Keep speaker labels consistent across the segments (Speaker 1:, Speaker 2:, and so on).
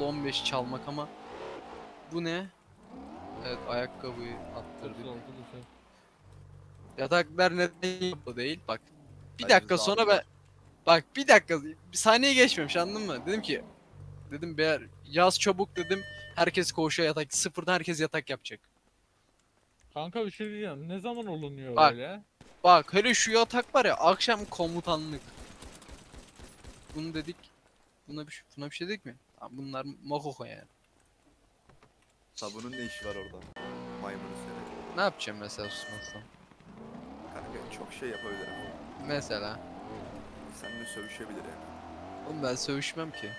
Speaker 1: 15 çalmak ama bu ne? Evet ayakkabıyı attırdık.
Speaker 2: Düşer.
Speaker 1: Yataklar neden yapı değil? Bak. Bir dakika sonra ben Bak bir dakika bir saniye geçmemiş anladın mı? Dedim ki dedim beyler yaz çabuk dedim. Herkes koğuşa yatak sıfırdan herkes yatak yapacak.
Speaker 2: Kanka bir şey diyeceğim. Ne zaman olunuyor
Speaker 1: Bak.
Speaker 2: böyle?
Speaker 1: Bak hele şu yatak var ya akşam komutanlık. Bunu dedik. Buna bir, şey- buna bir şey dedik mi? Bunlar mokoko yani.
Speaker 3: Sabunun ne işi var orada? Maymunu seni.
Speaker 1: Ne yapacağım mesela susmazsam?
Speaker 3: Kanka çok şey yapabilirim.
Speaker 1: Mesela.
Speaker 3: Seninle sövüşebilir yani.
Speaker 1: Oğlum ben sövüşmem ki.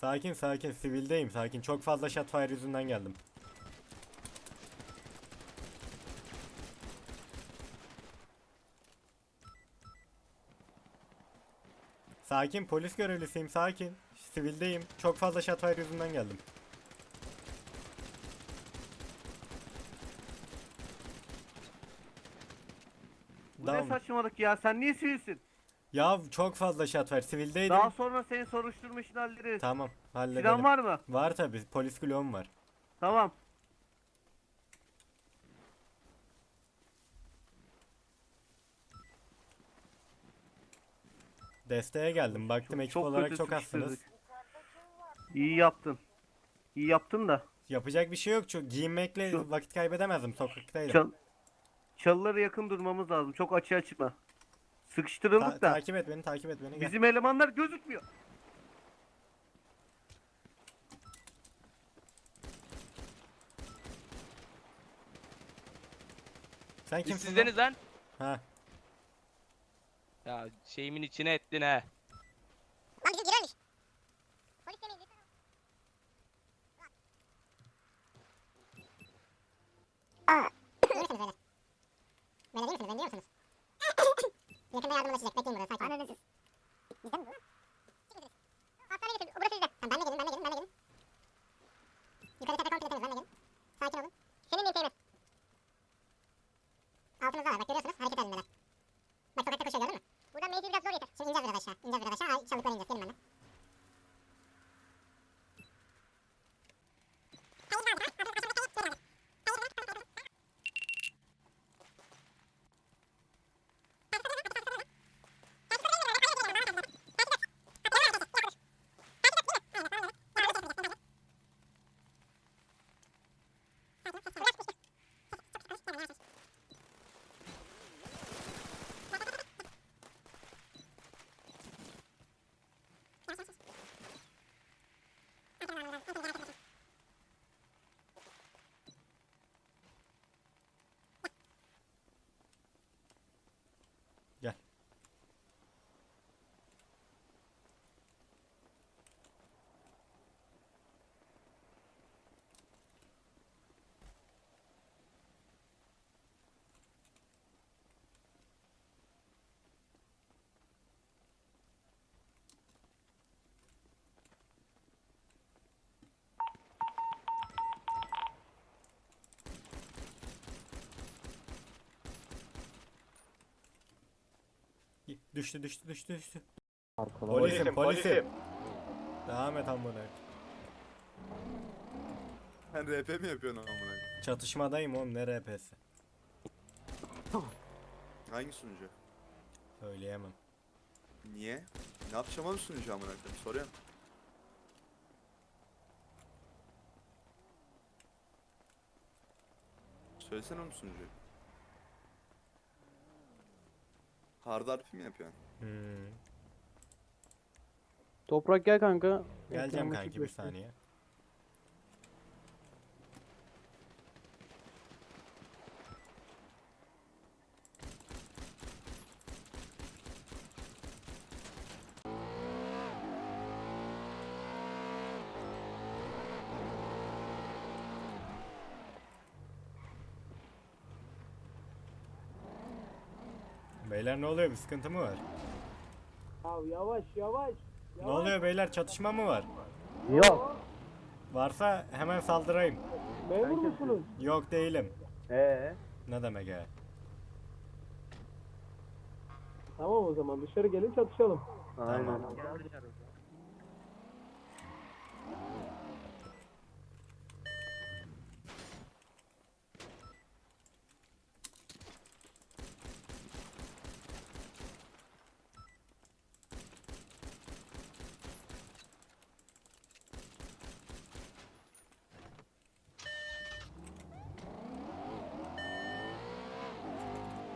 Speaker 4: Sakin sakin sivildeyim sakin. Çok fazla shotfire yüzünden geldim. Sakin polis görevlisiyim sakin. Sivildeyim. Çok fazla shotfire yüzünden geldim.
Speaker 5: Bu ne
Speaker 4: Down.
Speaker 5: saçmalık ya sen niye sivilsin?
Speaker 4: Ya çok fazla shotfire sivildeydim.
Speaker 5: Daha sonra seni soruşturma işini hallederiz.
Speaker 4: Tamam halledelim.
Speaker 5: Silahın var mı?
Speaker 4: Var tabi polis gloğum var.
Speaker 5: Tamam.
Speaker 4: Desteğe geldim. Baktım ekip olarak
Speaker 5: kötü
Speaker 4: çok azsınız.
Speaker 5: İyi yaptın. İyi yaptın da.
Speaker 4: Yapacak bir şey yok. Çünkü giyinmekle
Speaker 5: Şu-
Speaker 4: vakit kaybedemezdim. Sokaktaydım.
Speaker 5: Çal çalılara yakın durmamız lazım. Çok açığa çıkma. Sıkıştırıldık
Speaker 4: Ta-
Speaker 5: da.
Speaker 4: takip et beni, takip et beni. Gel.
Speaker 5: Bizim elemanlar gözükmüyor.
Speaker 4: Sen kimsin?
Speaker 6: sizdeniz lan.
Speaker 4: lan? Ha.
Speaker 6: Ya şeyimin içine ettin he.
Speaker 7: Lan bizim girermiş. Polis demeyin lütfen. Aa. İyi misiniz beyler? Beyler iyi misiniz? Ben diyor musunuz? Yakında yardımlaşacak. Bekleyin burada. Sakin. Anladın
Speaker 4: Düştü düştü düştü düştü. Polisim polisim. Devam et amına.
Speaker 3: Sen RP mi yapıyorsun amına? koyayım?
Speaker 4: Çatışmadayım oğlum ne RP'si.
Speaker 3: Hangi sunucu?
Speaker 4: Söyleyemem.
Speaker 3: Niye? Ne yapacağım oğlum sunucu amına koyayım? Soruyorum. Söylesene oğlum sunucuyu. Hard RP mi yapıyorsun?
Speaker 4: Hmm.
Speaker 8: Toprak gel kanka.
Speaker 4: Geleceğim
Speaker 8: Ekran
Speaker 4: kanki bir saniye. Beyler ne oluyor? Bir sıkıntı mı var?
Speaker 8: Ya yavaş yavaş.
Speaker 4: Ne oluyor beyler? Çatışma mı var?
Speaker 8: Yok.
Speaker 4: Varsa hemen saldırayım.
Speaker 8: Memur musunuz?
Speaker 4: Yok değilim.
Speaker 8: Ee?
Speaker 4: Ne demek ya?
Speaker 8: Tamam o zaman dışarı gelin çatışalım.
Speaker 5: Aynen. Tamam.